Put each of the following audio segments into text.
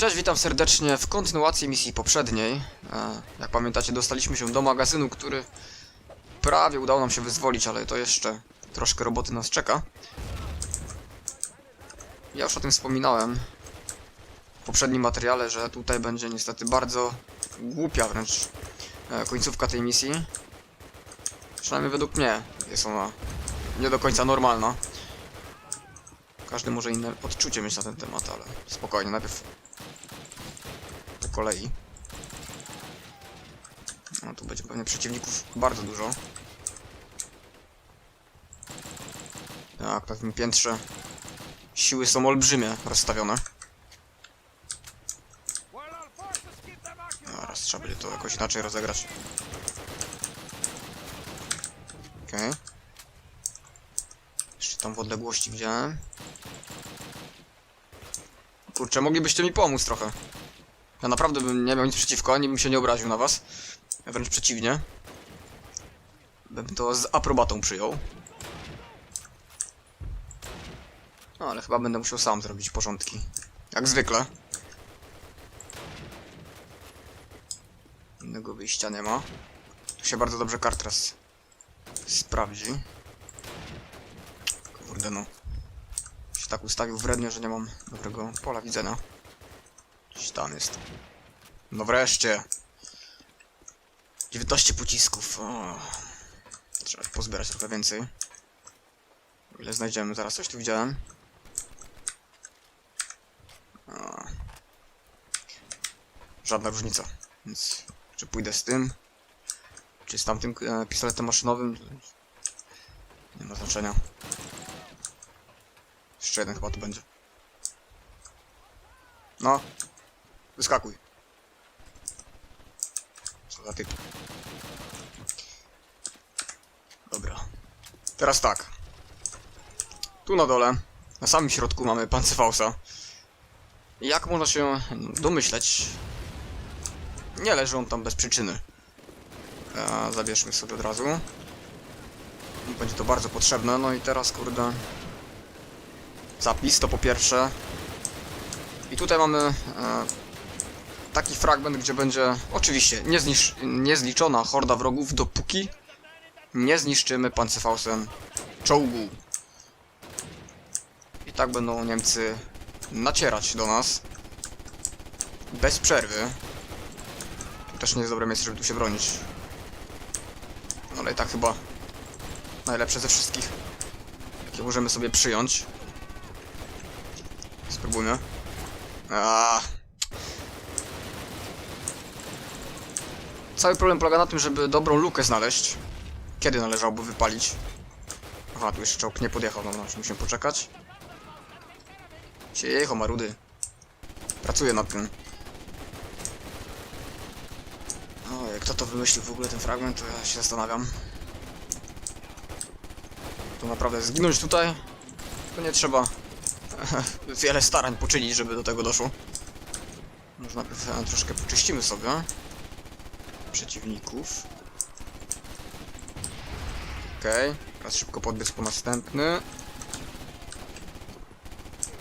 Cześć, witam serdecznie w kontynuacji misji poprzedniej. E, Jak pamiętacie, dostaliśmy się do magazynu, który prawie udało nam się wyzwolić, ale to jeszcze troszkę roboty nas czeka. Ja już o tym wspominałem w poprzednim materiale, że tutaj będzie niestety bardzo głupia wręcz e, końcówka tej misji. Przynajmniej według mnie jest ona nie do końca normalna. Każdy może inne odczucie mieć na ten temat, ale spokojnie, najpierw kolei. No tu będzie pewnie przeciwników bardzo dużo. Tak, na tym piętrze siły są olbrzymie rozstawione. Zaraz trzeba będzie to jakoś inaczej rozegrać. Okej. Jeszcze tam w odległości widziałem. Kurczę, moglibyście mi pomóc trochę. Ja naprawdę bym nie miał nic przeciwko, ani bym się nie obraził na was. Wręcz przeciwnie. Bym to z aprobatą przyjął. No, ale chyba będę musiał sam zrobić porządki. Jak zwykle. Innego wyjścia nie ma. Tu się bardzo dobrze Kartras sprawdzi. Kurde no. Się tak ustawił wrednie, że nie mam dobrego pola widzenia. Gdzieś tam jest. No wreszcie. 19 pocisków. O. Trzeba pozbierać trochę więcej. Ile znajdziemy, zaraz coś tu widziałem. O. Żadna różnica. Więc czy pójdę z tym, czy z tamtym e, pistoletem maszynowym, nie ma znaczenia. Jeszcze jeden chyba tu będzie. No. Wyskakuj. Co za. Dobra. Teraz tak. Tu na dole, na samym środku mamy Panzerfausa. Jak można się domyśleć, nie leży on tam bez przyczyny. A, zabierzmy sobie od razu. Będzie to bardzo potrzebne. No i teraz, kurde... Zapis to po pierwsze. I tutaj mamy e, taki fragment, gdzie będzie oczywiście nieznisz, niezliczona horda wrogów, dopóki nie zniszczymy Panzerfaustem czołgu. I tak będą Niemcy nacierać do nas. Bez przerwy. To też nie jest dobre miejsce, żeby tu się bronić. No ale i tak chyba najlepsze ze wszystkich, jakie możemy sobie przyjąć. Spróbujmy. Aaaa. Cały problem polega na tym, żeby dobrą lukę znaleźć. Kiedy należałoby wypalić? Aha, tu jeszcze czołg nie podjechał, no, musimy poczekać. Cicho, marudy. Pracuję nad tym. Ojej, kto to wymyślił w ogóle ten fragment, to ja się zastanawiam. To naprawdę zginąć tutaj, to nie trzeba wiele starań poczynić, żeby do tego doszło. Może najpierw e, troszkę poczyścimy sobie przeciwników. Okej, teraz szybko podbiec po następny.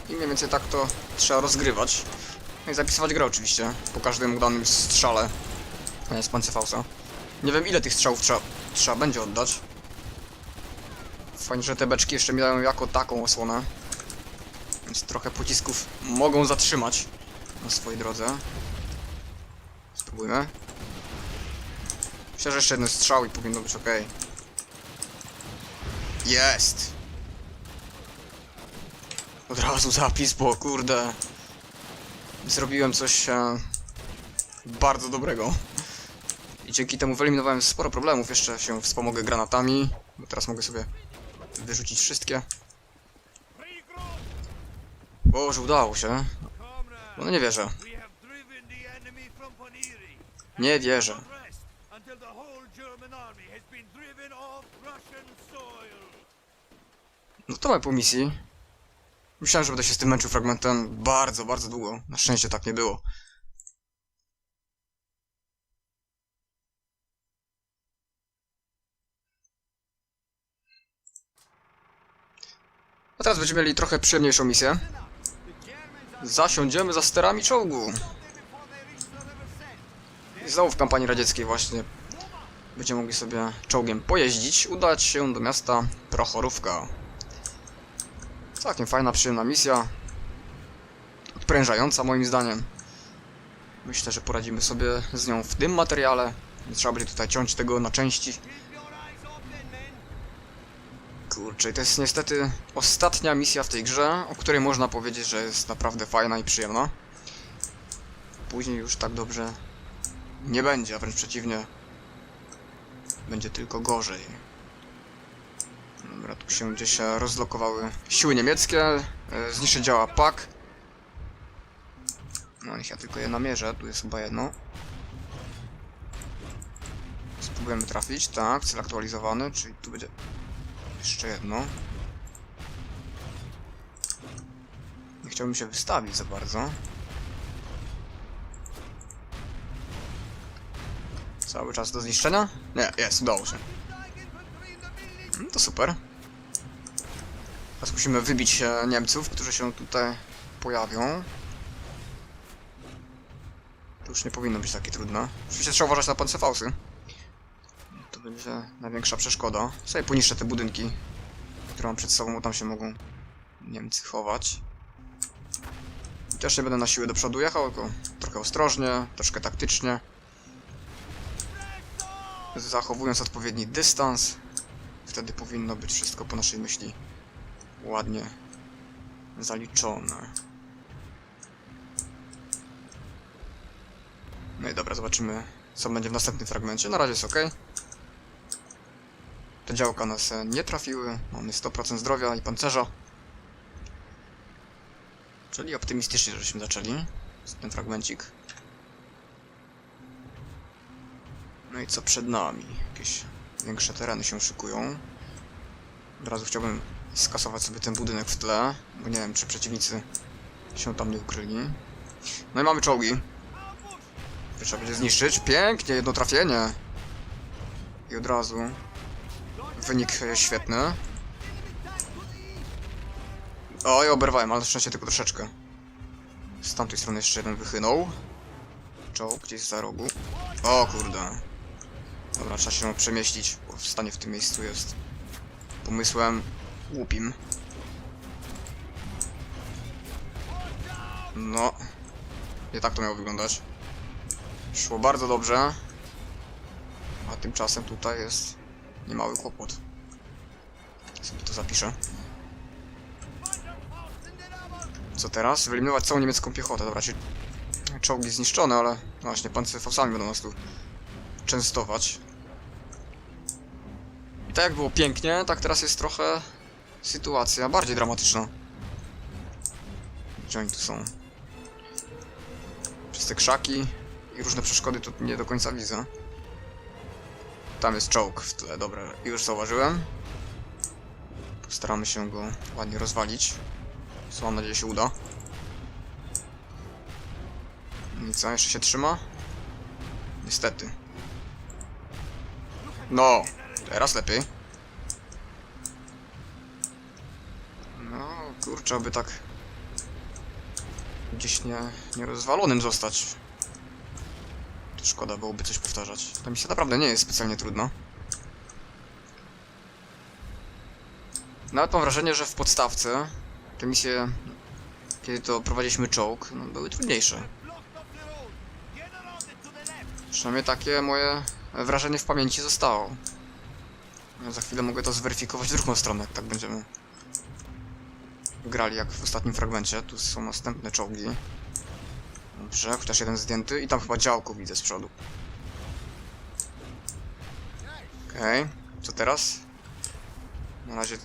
I mniej więcej tak to trzeba rozgrywać. No i zapisywać grę oczywiście, po każdym udanym strzale z Panzerfausa. Nie wiem ile tych strzałów trzeba, trzeba będzie oddać. Fajnie, że te beczki jeszcze mi dają jako taką osłonę. Więc trochę pocisków mogą zatrzymać na swojej drodze. Spróbujmy. Myślę, że jeszcze jeden strzał i powinno być ok. Jest! Od razu zapis, bo kurde... Zrobiłem coś e, bardzo dobrego. I dzięki temu wyeliminowałem sporo problemów. Jeszcze się wspomogę granatami. Bo teraz mogę sobie wyrzucić wszystkie. Boże, udało się. No nie wierzę. Nie wierzę. No to mamy po misji. Myślałem, że będę się z tym męczył fragmentem bardzo, bardzo długo. Na szczęście tak nie było. A teraz będziemy mieli trochę przyjemniejszą misję. zasiądziemy za sterami czołgu. I znowu w kampanii radzieckiej właśnie będziemy mogli sobie czołgiem pojeździć, udać się do miasta Prochorówka. Całkiem fajna, przyjemna misja. Odprężająca moim zdaniem. Myślę, że poradzimy sobie z nią w tym materiale. Nie trzeba będzie tutaj ciąć tego na części. Kurczę, to jest niestety ostatnia misja w tej grze, o której można powiedzieć, że jest naprawdę fajna i przyjemna. Później już tak dobrze nie będzie, a wręcz przeciwnie. Będzie tylko gorzej. Dobra, tu się gdzieś e, rozlokowały siły niemieckie. e, Zniszczy działa PAK. No niech ja tylko je namierzę, tu jest chyba jedno. Spróbujemy trafić, tak, cel aktualizowany, czyli tu będzie jeszcze jedno. Nie chciałbym się wystawić za bardzo. Cały czas do zniszczenia? Nie, jest, udało się. Mm, To super. Teraz musimy wybić e, Niemców, którzy się tutaj pojawią. To już nie powinno być takie trudne. Oczywiście trzeba uważać na pancerfausy. To będzie największa przeszkoda. Sobie poniszczę te budynki, które mam przed sobą, bo tam się mogą Niemcy chować. Też nie będę na siłę do przodu jechał, tylko trochę ostrożnie, troszkę taktycznie. Zachowując odpowiedni dystans. Wtedy powinno być wszystko po naszej myśli ładnie zaliczone. No i dobra, zobaczymy co będzie w następnym fragmencie. Na razie jest ok. Te działka nas e, nie trafiły. Mamy 100% zdrowia i pancerza. Czyli optymistycznie żeśmy zaczęli z ten fragmencik. No i co przed nami? Jakieś większe tereny się szykują. Od razu chciałbym skasować sobie ten budynek w tle, bo nie wiem, czy przeciwnicy się tam nie ukryli. No i mamy czołgi. Trzeba będzie zniszczyć. Pięknie, jedno trafienie. I od razu wynik świetny. Oj, oberwałem, ale na szczęście tylko troszeczkę. Z tamtej strony jeszcze jeden wychynął. Czołg gdzieś za rogu. O kurde. Dobra, trzeba się przemieścić, bo stanie w tym miejscu jest pomysłem głupim. No. Nie tak to miało wyglądać. Szło bardzo dobrze. A tymczasem tutaj jest niemały kłopot. Sobie to zapiszę. Co teraz? Wyeliminować całą niemiecką piechotę. Dobra, czyli czołgi zniszczone, ale no właśnie pancerfausami będą nas tu częstować. Tak jak było pięknie, tak teraz jest trochę sytuacja bardziej dramatyczna. Gdzie oni tu są? Przez te krzaki i różne przeszkody to nie do końca widzę. Tam jest czołg w tle, dobra, już zauważyłem. Postaramy się go ładnie rozwalić. Co mam nadzieję się uda. I co, jeszcze się trzyma? Niestety. No, teraz lepiej. No, kurczę, aby tak gdzieś nie, nie rozwalonym zostać. To szkoda byłoby coś powtarzać. Ta misja naprawdę nie jest specjalnie trudna. Nawet mam wrażenie, że w podstawce te misje, kiedy to prowadziliśmy czołg, no, były trudniejsze. Przynajmniej takie moje wrażenie w pamięci zostało. Ja za chwilę mogę to zweryfikować w drugą stronę, jak tak będziemy grali jak w ostatnim fragmencie. Tu są następne czołgi. Dobrze, chociaż jeden zdjęty i tam chyba działko widzę z przodu. Okej, okay. co teraz? Na razie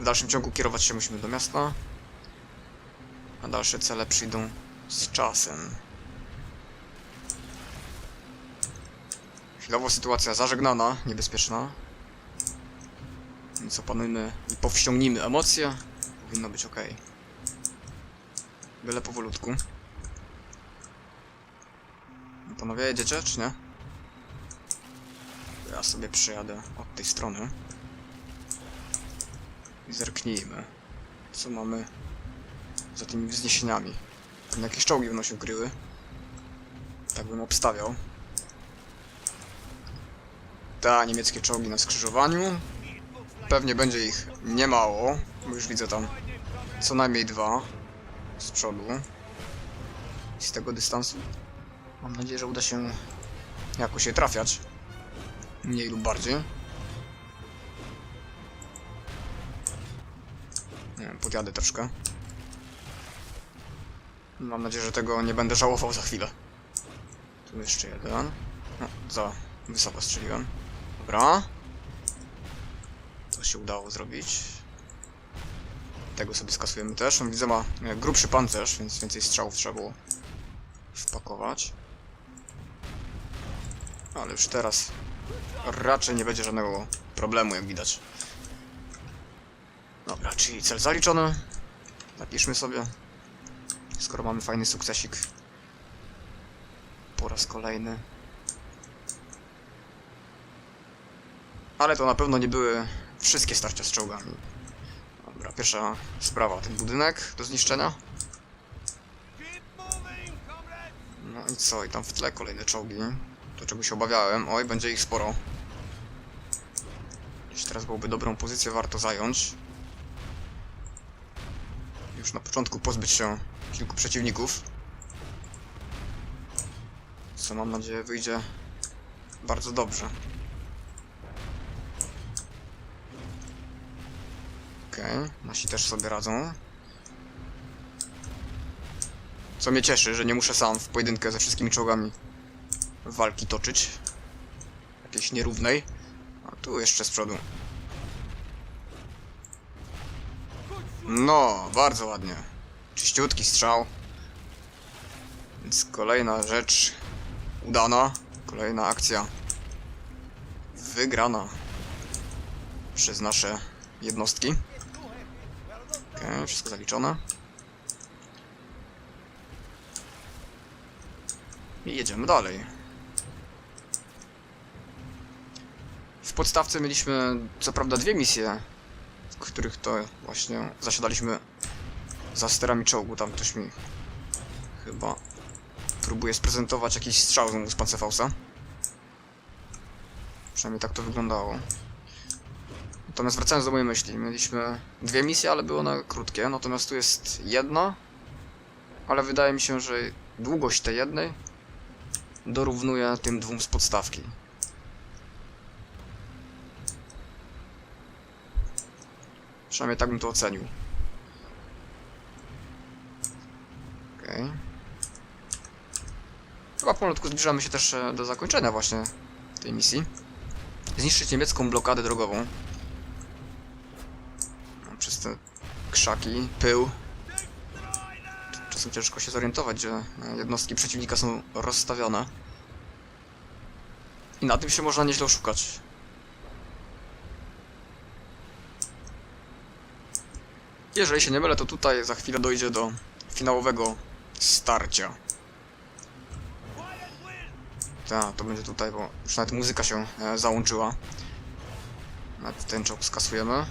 w dalszym ciągu kierować się musimy do miasta. A dalsze cele przyjdą z czasem. Chwilowo sytuacja zażegnana, niebezpieczna. Więc opanujmy i powściągnijmy emocje. Powinno być ok. Byle powolutku. Panowie, jedziecie, czy nie? Ja sobie przyjadę od tej strony. I zerknijmy, co mamy za tymi wzniesieniami. Pewnie jakieś czołgi będą się ukryły. Tak bym obstawiał. Ta, niemieckie czołgi na skrzyżowaniu. Pewnie będzie ich niemało, bo już widzę tam co najmniej dwa z przodu. I z tego dystansu mam nadzieję, że uda się jakoś je trafiać. Mniej lub bardziej. Nie wiem, podjadę troszkę. Mam nadzieję, że tego nie będę żałował za chwilę. Tu jeszcze jeden. No, za wysoko strzeliłem. Dobra. To się udało zrobić. Tego sobie skasujemy też. On widzę ma e, grubszy pancerz, więc więcej strzałów trzeba było wpakować. Ale już teraz raczej nie będzie żadnego problemu, jak widać. Dobra, czyli cel zaliczony. Napiszmy sobie. Skoro mamy fajny sukcesik. Po raz kolejny. Ale to na pewno nie były wszystkie starcia z czołgami. Dobra, pierwsza sprawa, ten budynek do zniszczenia. No i co, i tam w tle kolejne czołgi. To czego się obawiałem. Oj, będzie ich sporo. Jeśli teraz byłoby dobrą pozycję warto zająć. Już na początku pozbyć się kilku przeciwników. Co mam nadzieję wyjdzie bardzo dobrze. Okej, nasi też sobie radzą. Co mnie cieszy, że nie muszę sam w pojedynkę ze wszystkimi czołgami walki toczyć. Jakiejś nierównej. A tu jeszcze z przodu. No, bardzo ładnie. Czyściutki strzał. Więc kolejna rzecz udana. Kolejna akcja wygrana przez nasze jednostki. Okej, wszystko zaliczone. I jedziemy dalej. W podstawce mieliśmy co prawda dwie misje, w których to właśnie zasiadaliśmy za sterami czołgu. Tam ktoś mi chyba próbuje sprezentować jakiś strzał z Pancefausa. Przynajmniej tak to wyglądało. Natomiast wracając do mojej myśli, mieliśmy dwie misje, ale były one krótkie, natomiast tu jest jedna, ale wydaje mi się, że długość tej jednej dorównuje tym dwóm z podstawki. Przynajmniej tak bym to ocenił. Okej. Okay. Chyba pomalutku zbliżamy się też e, do zakończenia właśnie tej misji. Zniszczyć niemiecką blokadę drogową. No, Przez te krzaki, pył. Czasem ciężko się zorientować, że jednostki przeciwnika są rozstawione. I na tym się można nieźle oszukać. Jeżeli się nie mylę, to tutaj za chwilę dojdzie do finałowego starcia. Tak, to będzie tutaj, bo już nawet muzyka się e, załączyła. Nawet ten czołg skasujemy.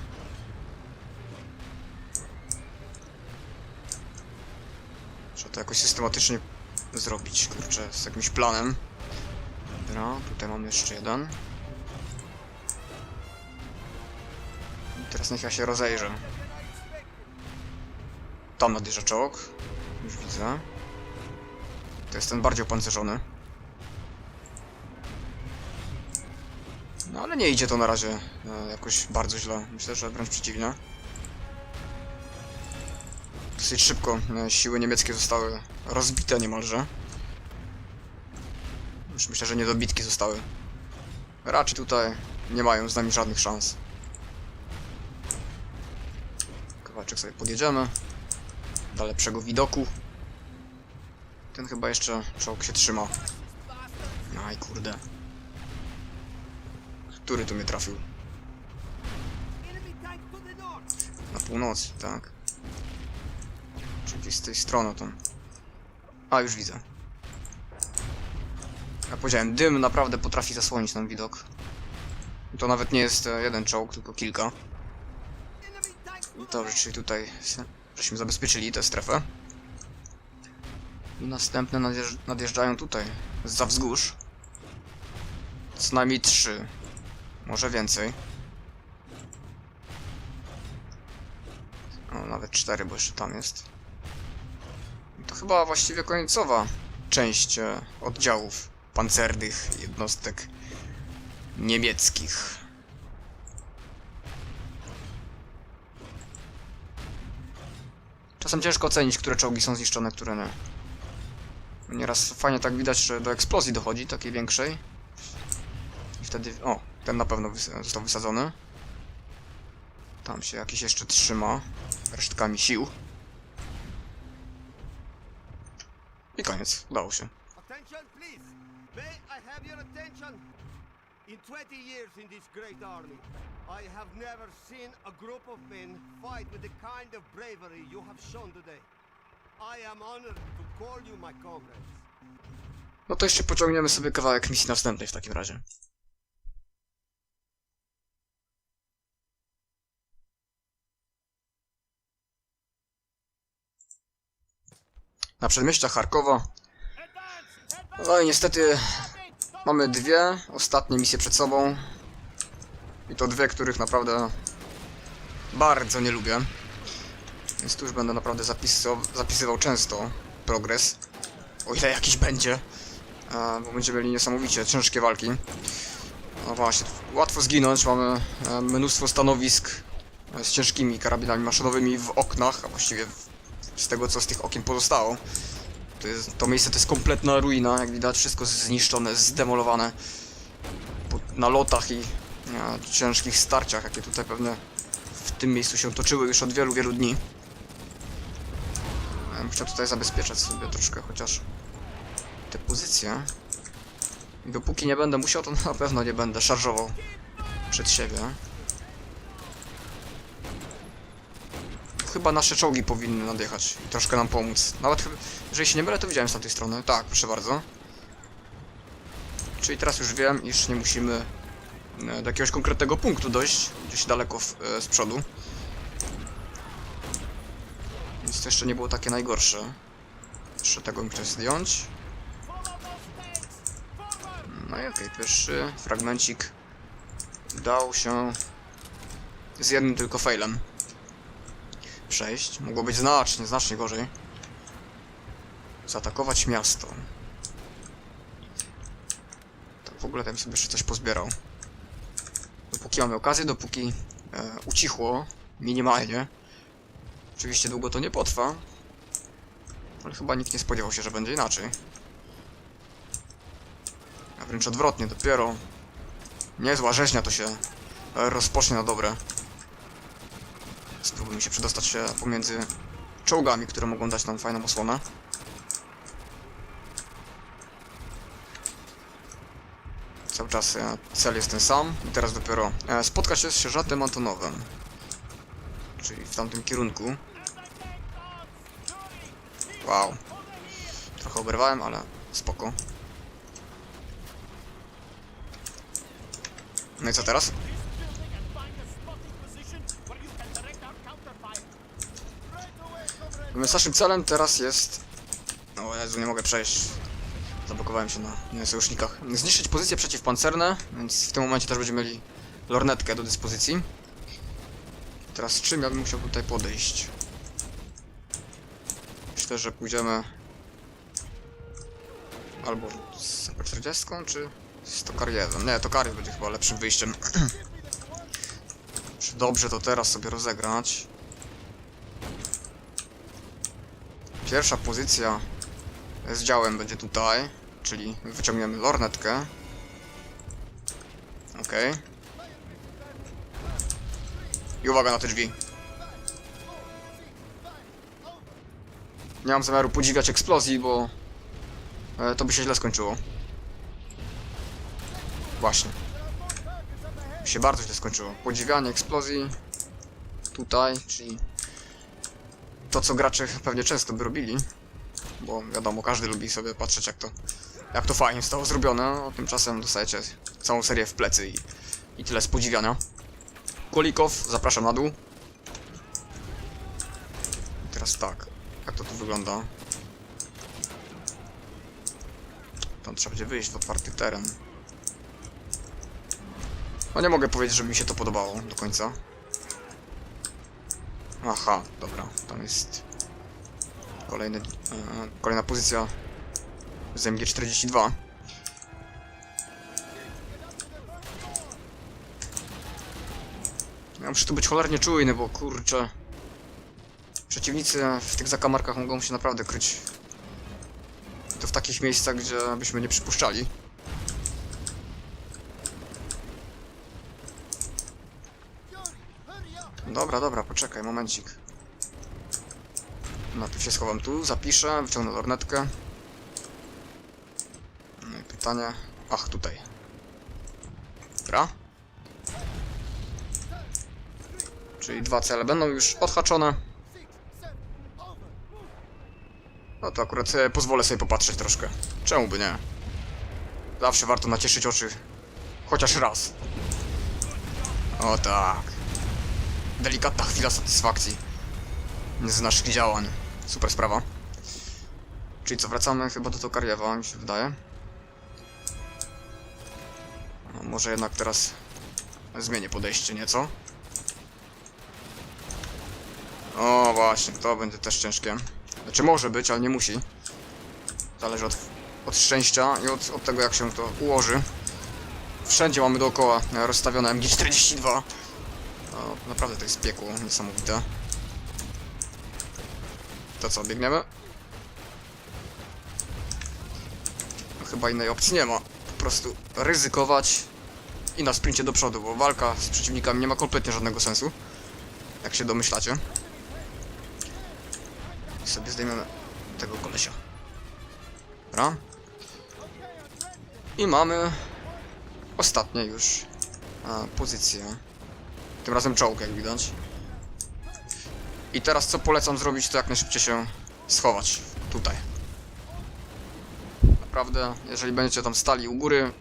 To jakoś systematycznie zrobić, kurczę, z jakimś planem. Dobra, tutaj mamy jeszcze jeden. I teraz niech ja się rozejrzę. Tam nadjeżdża czołg. Już widzę. To jest ten bardziej opancerzony. No ale nie idzie to na razie e, jakoś bardzo źle. Myślę, że wręcz przeciwnie. Dosyć szybko e, siły niemieckie zostały rozbite niemalże. Już myślę, że niedobitki zostały. Raczej tutaj nie mają z nami żadnych szans. Kawałeczek sobie podjedziemy. Do lepszego widoku. Ten chyba jeszcze czołg się trzyma. Aj kurde. Który tu mnie trafił? Na północy, tak. Czyli z tej strony tam. A, już widzę. Jak powiedziałem, dym naprawdę potrafi zasłonić nam widok. To nawet nie jest e, jeden czołg, tylko kilka. Dobrze, czyli tutaj żeśmy zabezpieczyli tę strefę. I następne nadjeżdż nadjeżdżają tutaj, za wzgórz. Co najmniej trzy. Może więcej. O, nawet cztery, bo jeszcze tam jest. To chyba właściwie końcowa część e, oddziałów pancernych jednostek niemieckich. Czasem ciężko ocenić, które czołgi są zniszczone, które nie. Nieraz fajnie tak widać, że do eksplozji dochodzi, takiej większej. I wtedy... O, ten na pewno został wysadzony. Tam się jakiś jeszcze trzyma resztkami sił. I koniec, udało się. Attention, please. May I have your attention? In 20 years in this great army, I have never seen a group of men fight with the kind of bravery you have shown today. I am honored to call you my comrades. No to jeszcze pociągniemy sobie kawałek misji następnej w takim razie. Na przedmieściach Charkowa. No i niestety mamy dwie ostatnie misje przed sobą. I to dwie, których naprawdę bardzo nie lubię. Więc tu już będę naprawdę zapisywał, zapisywał często progres. O ile jakiś będzie. Bo będziemy mieli niesamowicie ciężkie walki. No właśnie, łatwo zginąć, mamy e, mnóstwo stanowisk e, z ciężkimi karabinami maszynowymi w oknach, a właściwie z tego co z tych okien pozostało. To, jest, to miejsce to jest kompletna ruina, jak widać, wszystko zniszczone, zdemolowane po nalotach i e, ciężkich starciach, jakie tutaj pewnie w tym miejscu się toczyły już od wielu, wielu dni. Ja bym chciał tutaj zabezpieczać sobie troszkę chociaż te pozycje. Dopóki nie będę musiał, to na pewno nie będę szarżował przed siebie. Chyba nasze czołgi powinny nadjechać i troszkę nam pomóc. Nawet jeżeli się nie mylę, to widziałem z tamtej strony. Tak, proszę bardzo. Czyli teraz już wiem, iż nie musimy e, do jakiegoś konkretnego punktu dojść, gdzieś daleko w, e, z przodu. Więc to jeszcze nie było takie najgorsze. Jeszcze tego bym chciał zdjąć. No i okej, pierwszy fragmencik dał się z jednym tylko failem przejść. Mogło być znacznie, znacznie gorzej. Zaatakować miasto. Tak w ogóle tam sobie jeszcze coś pozbierał. Dopóki mamy okazję, dopóki e, ucichło minimalnie. Oczywiście długo to nie potrwa. Ale chyba nikt nie spodziewał się, że będzie inaczej. A wręcz odwrotnie, dopiero niezła rzeźnia to się e, rozpocznie na dobre. Spróbujmy się przedostać się pomiędzy czołgami, które mogą dać nam fajną osłonę. Cały czas e, cel jest ten sam i teraz dopiero e, spotka się z sierżantem Antonowem. Czyli w tamtym kierunku. Wow. Trochę oberwałem, ale spoko. No i co teraz? Więc naszym celem teraz jest... O Jezu, nie mogę przejść. Zablokowałem się na na sojusznikach. Zniszczyć pozycje przeciwpancerne, więc w tym momencie też będziemy mieli lornetkę do dyspozycji. Teraz czym ja bym musiał tutaj podejść? Myślę, że pójdziemy... Albo z AP-40, czy z Tokar-1? Nie, Tokar będzie chyba lepszym wyjściem. Dobrze to teraz sobie rozegrać? Pierwsza pozycja z działem będzie tutaj, czyli wyciągniemy lornetkę. Okej. I uwaga na te drzwi. Nie mam zamiaru podziwiać eksplozji, bo e, to by się źle skończyło. Właśnie. By się bardzo źle skończyło. Podziwianie eksplozji tutaj, czyli to, co gracze pewnie często by robili, bo wiadomo, każdy lubi sobie patrzeć, jak to, jak to fajnie zostało zrobione, a tymczasem dostajecie całą serię w plecy i, i tyle z podziwiania. Kolikow, zapraszam na dół. I teraz tak, jak to tu wygląda? Tam trzeba będzie wyjść w otwarty teren. No nie mogę powiedzieć, żeby mi się to podobało do końca. Aha, dobra, tam jest kolejny, e, kolejna pozycja z MG42. Ja muszę tu być cholernie czujny, bo kurczę... Przeciwnicy w tych zakamarkach mogą się naprawdę kryć. To w takich miejscach, gdzie byśmy nie przypuszczali. Dobra, dobra, poczekaj, momencik. Najpierw się schowam tu, zapiszę, wyciągnę lornetkę. No i pytanie... Ach, tutaj. Dobra. Czyli dwa cele będą już odhaczone. No to akurat e, pozwolę sobie popatrzeć troszkę. Czemu by nie? Zawsze warto nacieszyć oczy. Chociaż raz. O tak. Delikatna chwila satysfakcji. Z naszych działań. Super sprawa. Czyli co, wracamy chyba do Tokariewa, mi się wydaje. No, może jednak teraz zmienię podejście nieco. O właśnie, to będzie też ciężkie. Znaczy może być, ale nie musi. Zależy od, od szczęścia i od, od tego jak się to ułoży. Wszędzie mamy dookoła rozstawione MG42. Naprawdę to jest piekło, niesamowite. To co, biegniemy? No, chyba innej opcji nie ma. Po prostu ryzykować i na sprincie do przodu, bo walka z przeciwnikami nie ma kompletnie żadnego sensu. Jak się domyślacie. I sobie zdejmiemy tego kolesia. Dobra. I mamy ostatnie już a, pozycję. Tym razem czołg, jak widać. I teraz co polecam zrobić, to jak najszybciej się schować. Tutaj. Naprawdę, jeżeli będziecie tam stali u góry,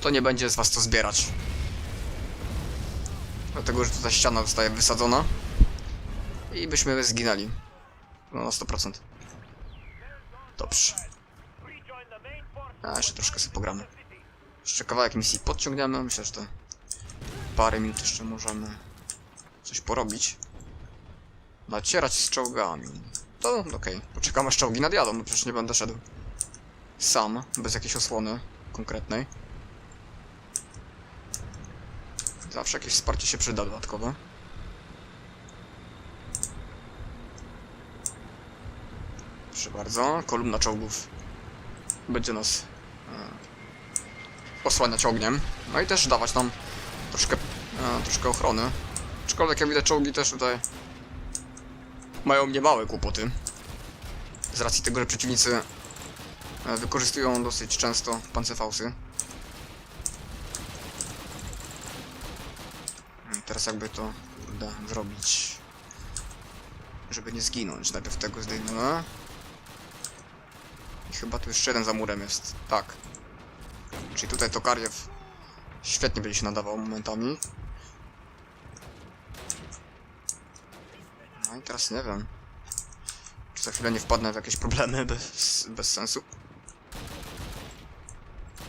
to nie będzie z was co zbierać. Dlatego, że tutaj ściana zostaje wysadzona. I byśmy zginęli. No na 100%. Dobrze. A jeszcze troszkę sobie pogramy. Jeszcze kawałek misji podciągniemy. Myślę, że to parę minut jeszcze możemy coś porobić. Nacierać z czołgami. To okej. Poczekam aż czołgi nadjadą, no przecież nie będę szedł sam, bez jakiejś osłony konkretnej. Zawsze jakieś wsparcie się przyda dodatkowe. Proszę bardzo, kolumna czołgów będzie nas e, osłaniać ogniem. No i też dawać nam troszkę, e, troszkę ochrony. Aczkolwiek jak widać czołgi też tutaj mają niemałe kłopoty. Z racji tego, że przeciwnicy e, wykorzystują dosyć często pancefausy. I Teraz jakby to kurde, zrobić, żeby nie zginąć. Najpierw tego zdejmiemy. I chyba tu jeszcze jeden za murem jest. Tak. Czyli tutaj Tokariew świetnie będzie się nadawał momentami. No i teraz nie wiem. Czy za chwilę nie wpadnę w jakieś problemy bez, bez sensu.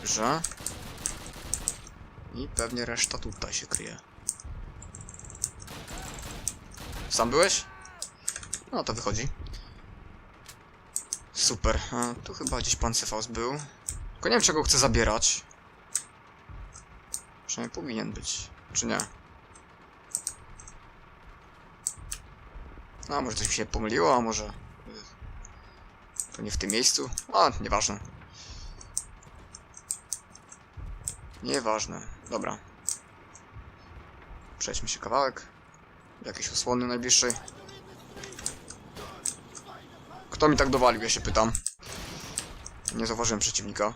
Że... I pewnie reszta tutaj się kryje. Sam byłeś? No to wychodzi. Super. A, tu chyba gdzieś pan był. Tylko nie wiem czego chcę zabierać. Przynajmniej powinien być. Czy nie? A może coś mi się pomyliło, a może... y, To nie w tym miejscu? A, nieważne. Nieważne. Dobra. Przejdźmy się kawałek. Jakieś osłony najbliższej. Kto mi tak dowalił, ja się pytam. Nie zauważyłem przeciwnika.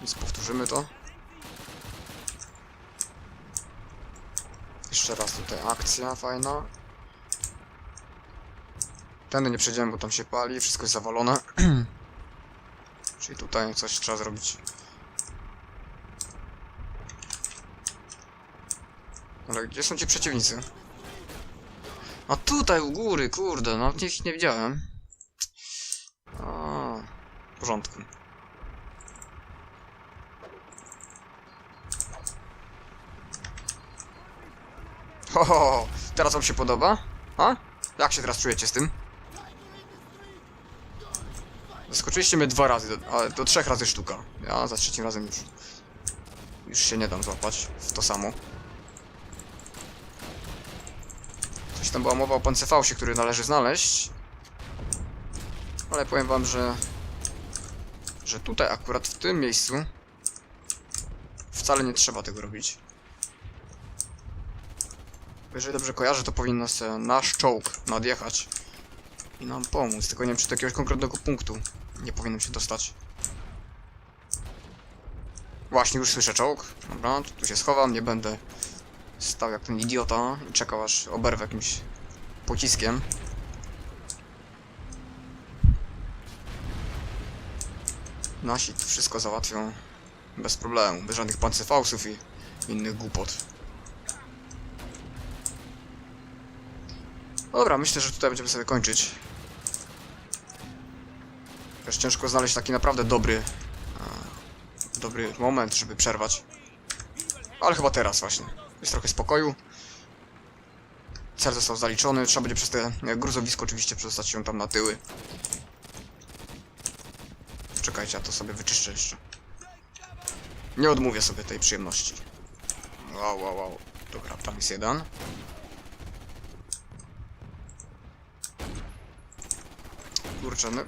Więc powtórzymy to. Jeszcze raz tutaj akcja fajna. Tędy nie przejdziemy, bo tam się pali, wszystko jest zawalone. Czyli tutaj coś trzeba zrobić. Ale gdzie są ci przeciwnicy? A tutaj u góry, kurde, no ich nie widziałem. A, w porządku. Ho, ho. Teraz wam się podoba? A? Jak się teraz czujecie z tym? Zaskoczyliście mnie dwa razy, ale to trzech razy sztuka. Ja za trzecim razem już... Już się nie dam złapać w to samo. Coś tam była mowa o pancefałsie, który należy znaleźć. Ale powiem wam, że... Że tutaj akurat w tym miejscu... Wcale nie trzeba tego robić. Jeżeli dobrze kojarzę, to powinno se nasz czołg nadjechać i nam pomóc. Tylko nie wiem, czy do jakiegoś konkretnego punktu nie powinienem się dostać. Właśnie, już słyszę czołg. Dobra, tu się schowam, nie będę stał jak ten idiota i czekał aż oberwę jakimś pociskiem. Nasi to wszystko załatwią bez problemu, bez żadnych pancerfausów i innych głupot. Dobra, myślę, że tutaj będziemy sobie kończyć. Też ciężko znaleźć taki naprawdę dobry e, dobry moment, żeby przerwać. Ale chyba teraz właśnie. Jest trochę spokoju. Cel został zaliczony. Trzeba będzie przez te e, gruzowisko oczywiście przestać się tam na tyły. Czekajcie, ja to sobie wyczyszczę jeszcze. Nie odmówię sobie tej przyjemności. Wow, wow, wow. Dobra, tam jest jeden. Kurczę, no...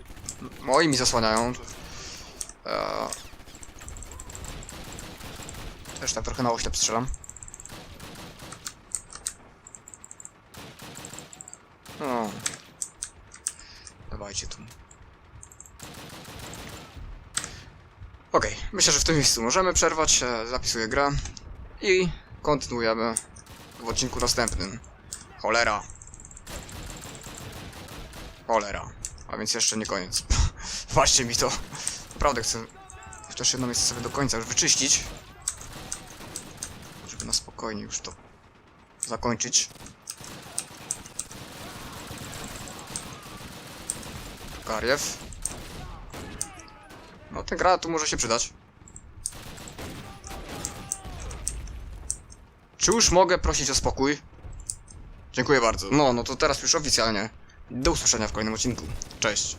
Moi mi zasłaniają. Eee... Też tak trochę na oślep strzelam. O. Dawajcie tu. Okej, myślę, że w tym miejscu możemy przerwać. e, Zapisuję grę. I kontynuujemy w odcinku następnym. Cholera. Cholera. A więc jeszcze nie koniec. Właśnie mi to. Naprawdę chcę chociaż jedno miejsce sobie do końca już wyczyścić. Żeby na spokojnie już to zakończyć. Kariew. No ten granat tu może się przydać. Czy już mogę prosić o spokój? Dziękuję bardzo. No, no to teraz już oficjalnie. Do usłyszenia w kolejnym odcinku. Cześć.